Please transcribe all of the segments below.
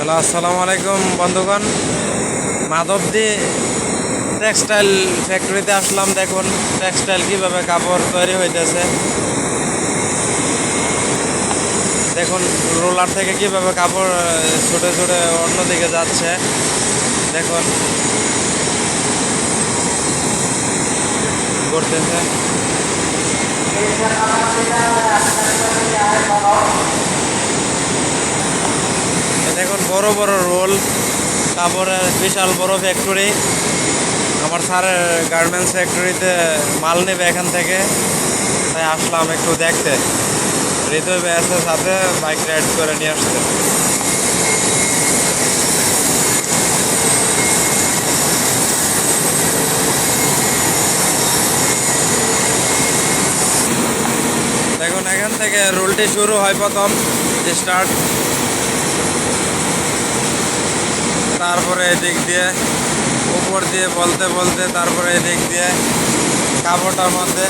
Hello, আসসালামু আলাইকুম, বন্ধুগণ। মাধবদী টেক্সটাইল ফ্যাক্টরিতে আসলাম, দেখুন টেক্সটাইল কীভাবে কাপড় তৈরি হইতেছে। দেখুন রোলার থেকে কীভাবে কাপড় ছুটে ছুটে অন্যদিকে যাচ্ছে। দেখুন। করতেছে এ দেখুন বড় বড় রোল, তারপরে বিশাল বড় ফ্যাক্টরি আমার স্যারের গার্মেন্টস ফ্যাক্টরিতে মাল নেবে এখান থেকে। তাই আসলাম একটু দেখতে। হৃদয় আছে সাথে বাইক রাইড করে নিয়ে আসতে দেখুন এখান থেকে রোলটি শুরু হয় প্রথম স্টার্ট তারপরে এদিক দিয়ে, উপর দিয়ে বলতে বলতে তারপরে এদিক দিয়ে কাপড়টার মধ্যে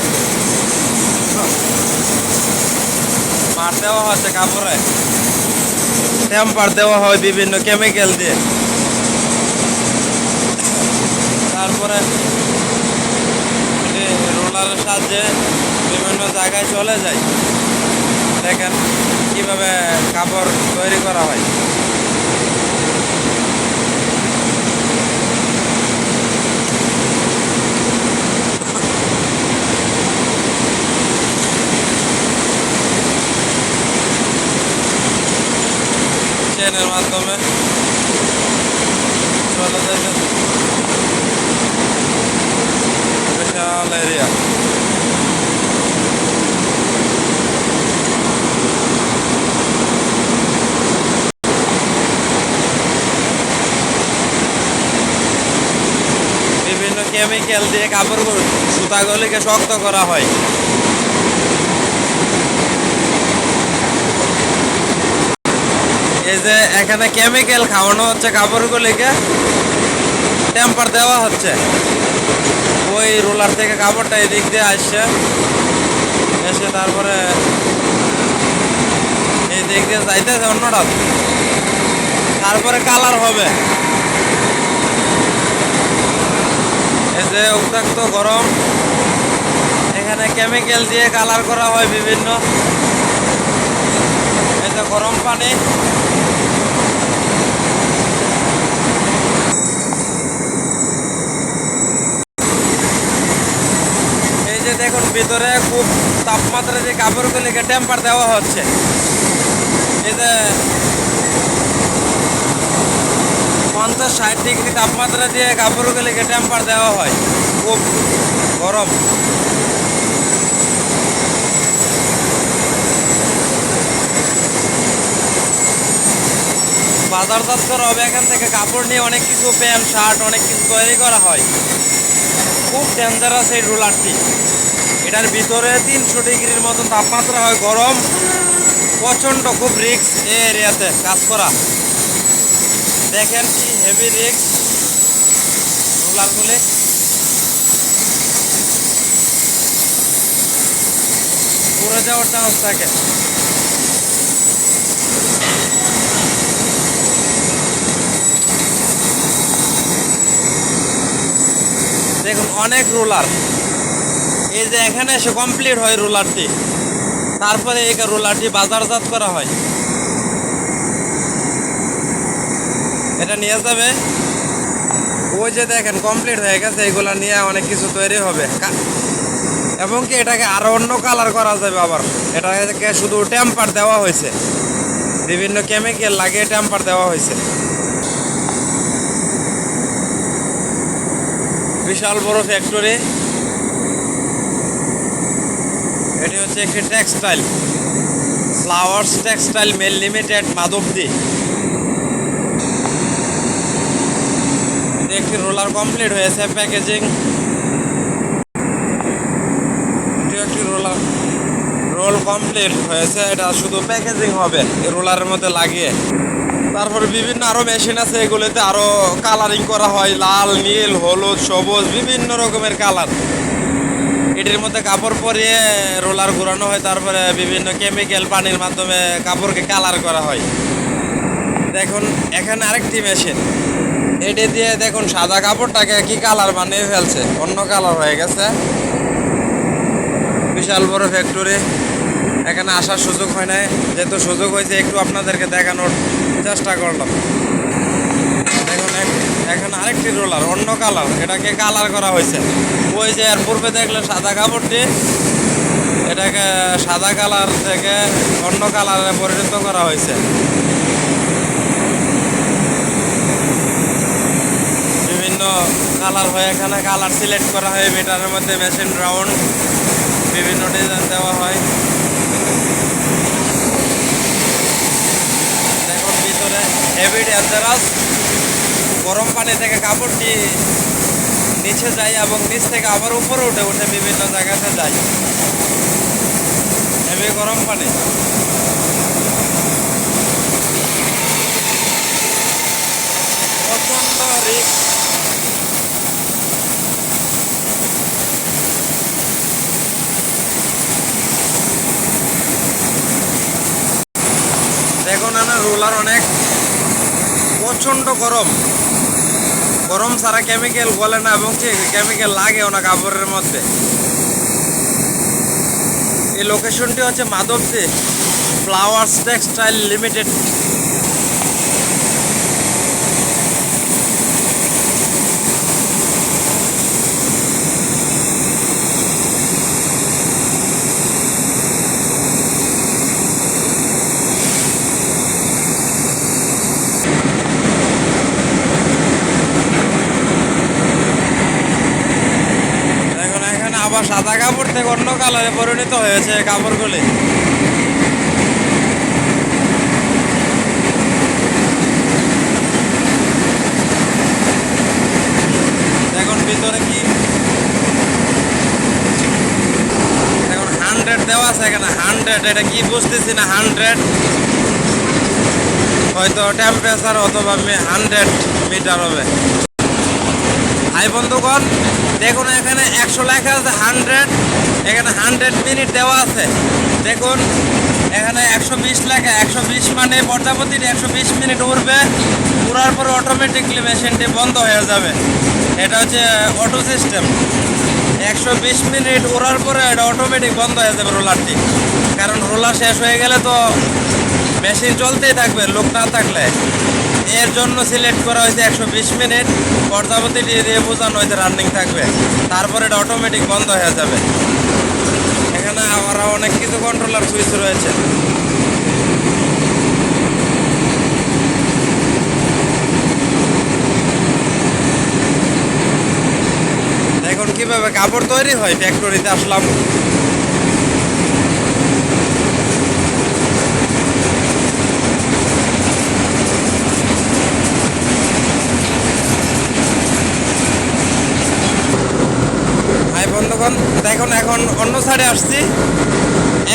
মার দেওয়া হচ্ছে কাপড়ে। টেম্পার দেওয়া হয় বিভিন্ন কেমিক্যাল দিয়ে। তারপরে রোলারের সাহায্যে বিভিন্ন জায়গায় চলে যায়। দেখেন কীভাবে কাপড় তৈরি করা হয়। চেনের মাধ্যমে। চলে যাচ্ছে। বিশাল এরিয়া বিভিন্ন কেমিক্যাল দিয়ে কাপড় সুতাগুলিকে শক্ত করা হয়। এই যে এখানে কেমিক্যাল খাওয়ানো হচ্ছে, কাপড়গুলিকে টেম্পার দেওয়া হচ্ছে। ওই রোলার থেকে কাপড়টা এদিক দিয়ে আসছে। এসে তারপরে এই দিক দিয়ে যাইতেছে অন্যটা। তারপরে কালার হবে। এই যে উত্তাক্ত গরম। এখানে কেমিক্যাল দিয়ে কালার করা হয় বিভিন্ন। এই যে গরম পানি এই যে দেখুন ভিতরে খুব তাপমাত্রা যে কাপড়গুলিকে টেম্পার দেওয়া হচ্ছে। যে পঞ্চাশ ষাট ডিগ্রি তাপমাত্রা দিয়ে কাপড়গুলিকে টেম্পার দেওয়া হয়। খুব গরম। বাজারজাত করা হবে এখান থেকে কাপড় নিয়ে অনেক কিছু প্যান্ট, শার্ট, অনেক কিছু তৈরি করা হয়। খুব ডেঞ্জারাস এই রোলারটি। এটার ভিতরে তিনশো ডিগ্রির মতন তাপমাত্রা হয়, গরম। প্রচণ্ড খুব রিক্স এই এরিয়াতে কাজ করা। দেখেন কি হেভি রিক্স রোলারগুলি। পড়ে যাওয়ার চান্স থাকে। দেখুন, অনেক রোলার। এই যে এখানে এসে কমপ্লিট হয় রোলারটি। তারপরে এই রোলারটি বাজারজাত করা হয়। এটা নিয়ে যাবে। ওই যে দেখেন কমপ্লিট হয়ে গেছে। এগুলা নিয়ে অনেক কিছু তৈরি হবে। এবং কি এটাকে আরও অন্য কালার করা যাবে আবার। এটাকে শুধু টেম্পার দেওয়া হয়েছে। বিভিন্ন কেমিক্যাল লাগিয়ে টেম্পার দেওয়া হয়েছে। বিশাল বড় ফ্যাক্টরি এটি হচ্ছে একটি textile flowers textile mill limited Madhabdi. একটি রোলার কমপ্লিট হয়েছে প্যাকেজিং একটি রোলার রোল কমপ্লিট হয়েছে, এটা শুধু প্যাকেজিং হবে রোলারের মধ্যে লাগিয়ে। তারপরে বিভিন্ন আরও মেশিন আছে, এগুলোতে আরও কালারিং করা হয়, লাল, নীল, হলুদ, সবুজ, বিভিন্ন রকমের কালার এটির মধ্যে কাপড় পরিয়ে রোলার ঘোরানো হয়, তারপরে বিভিন্ন কেমিক্যাল পানির মাধ্যমে কাপড়কে কালার করা হয়। দেখুন, এখানে আরেকটি মেশিন এটি দিয়ে দেখুন, সাদা কাপড়টাকে কি কালার বানিয়ে ফেলছে, অন্য কালার হয়ে গেছে। বিশাল বড় ফ্যাক্টরি এখানে আসার সুযোগ হয় নাই। যেহেতু সুযোগ হয়েছে, একটু আপনাদেরকে দেখানোর চেষ্টা করলাম। দেখুন এখানে আরেকটি রোলার, অন্য কালার এটাকে কালার করা হয়েছে। ওই যে এর পূর্বে দেখলেন সাদা কাপড়টি, এটাকে সাদা কালার থেকে অন্য কালারে পরিণত করা হয়েছে। বিভিন্ন কালার হয়ে এখানে কালার সিলেক্ট করা হয়, মিটারের মধ্যে মেশিন রাউন্ড, বিভিন্ন ডিজাইন দেওয়া হয়। দেখুন ভিতরে হেভি ডেঞ্জারাস গরম পানি থেকে কাপড়টি নিচে যায় এবং নিচ থেকে আবার উপরে উঠে উঠে বিভিন্ন জায়গাতে যায়। হেভি গরম পানি। প্রচণ্ড রিক্স দেখুন রোলার অনেক প্রচণ্ড গরম। গরম সারা কেমিক্যাল বলে না এবং কেমিক্যাল লাগে না কাপড়ের মধ্যে। এই লোকেশনটি হচ্ছে মাধবদী ফ্লাওয়ার্স টেক্সটাইল লিমিটেড এখন এখানে আবার থেকে অন্য কালারে পরিণত হয়েছে কাপড়গুলি। এখন ভিতরে কি? এখন হান্ড্রেড দেওয়া আছে এখানে, হান্ড্রেড, এটা কি বুঝতেছি না, হান্ড্রেড? হয়তো টেম্পারেচার অথবা হান্ড্রেড মিটার হবে। হাই বন্ধুগণ দেখুন, এখানে একশো লেখা আছে, হান্ড্রেড। এখানে হান্ড্রেড মিনিট দেওয়া আছে। দেখুন, এখানে একশো বিশ লেখা, একশো বিশ মানে প্রজাপতির একশো বিশ মিনিট উঠবে উড়ার পরে অটোমেটিকলি মেশিনটি বন্ধ হয়ে যাবে। এটা হচ্ছে অটো সিস্টেম একশো বিশ মিনিট উড়ার পরে এটা অটোমেটিক বন্ধ হয়ে যাবে রোলারটি। কারণ রোলার শেষ হয়ে গেলে তো মেশিন চলতেই থাকবে, লোক না থাকলে। এর জন্য সিলেক্ট করা হয়েছে একশো বিশ মিনিট পর্যাবতী দিয়ে বোঝানো হয়েছে রানিং থাকবে। তারপরে এটা অটোমেটিক বন্ধ হয়ে যাবে। এখানে আরও অনেক কিছু কন্ট্রোলার সুইচ রয়েছে। দেখুন কীভাবে কাপড় তৈরি হয় ফ্যাক্টরিতে আসলাম। বন্ধুগণ দেখুন, এখন অন্য সাইডে আসছি।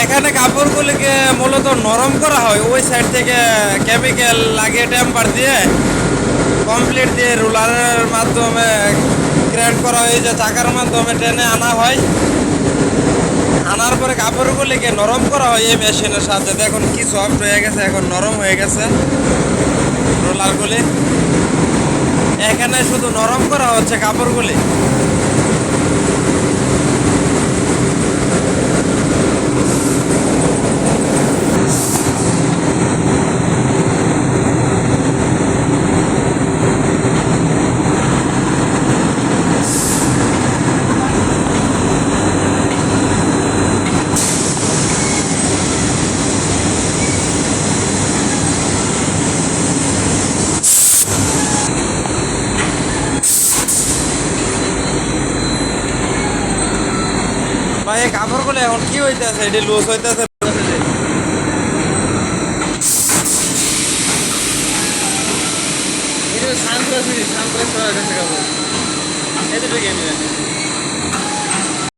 এখানে কাপড়গুলিকে মূলত নরম করা হয়। ওই সাইড থেকে কেমিক্যাল লাগিয়ে টেম্পার দিয়ে কমপ্লিট দিয়ে রুলারের মাধ্যমে গ্র্যান্ড করা হয়। যে চাকার মাধ্যমে টেনে আনা হয়। আনার পরে কাপড়গুলিকে নরম করা হয় এই মেশিনের সাথে দেখুন, কি সফট হয়ে গেছে, এখন নরম হয়ে গেছে রোলারগুলি এখানে শুধু নরম করা হচ্ছে কাপড়গুলি। এখন কি হইতেছে? এটি লুজ হইতেছে।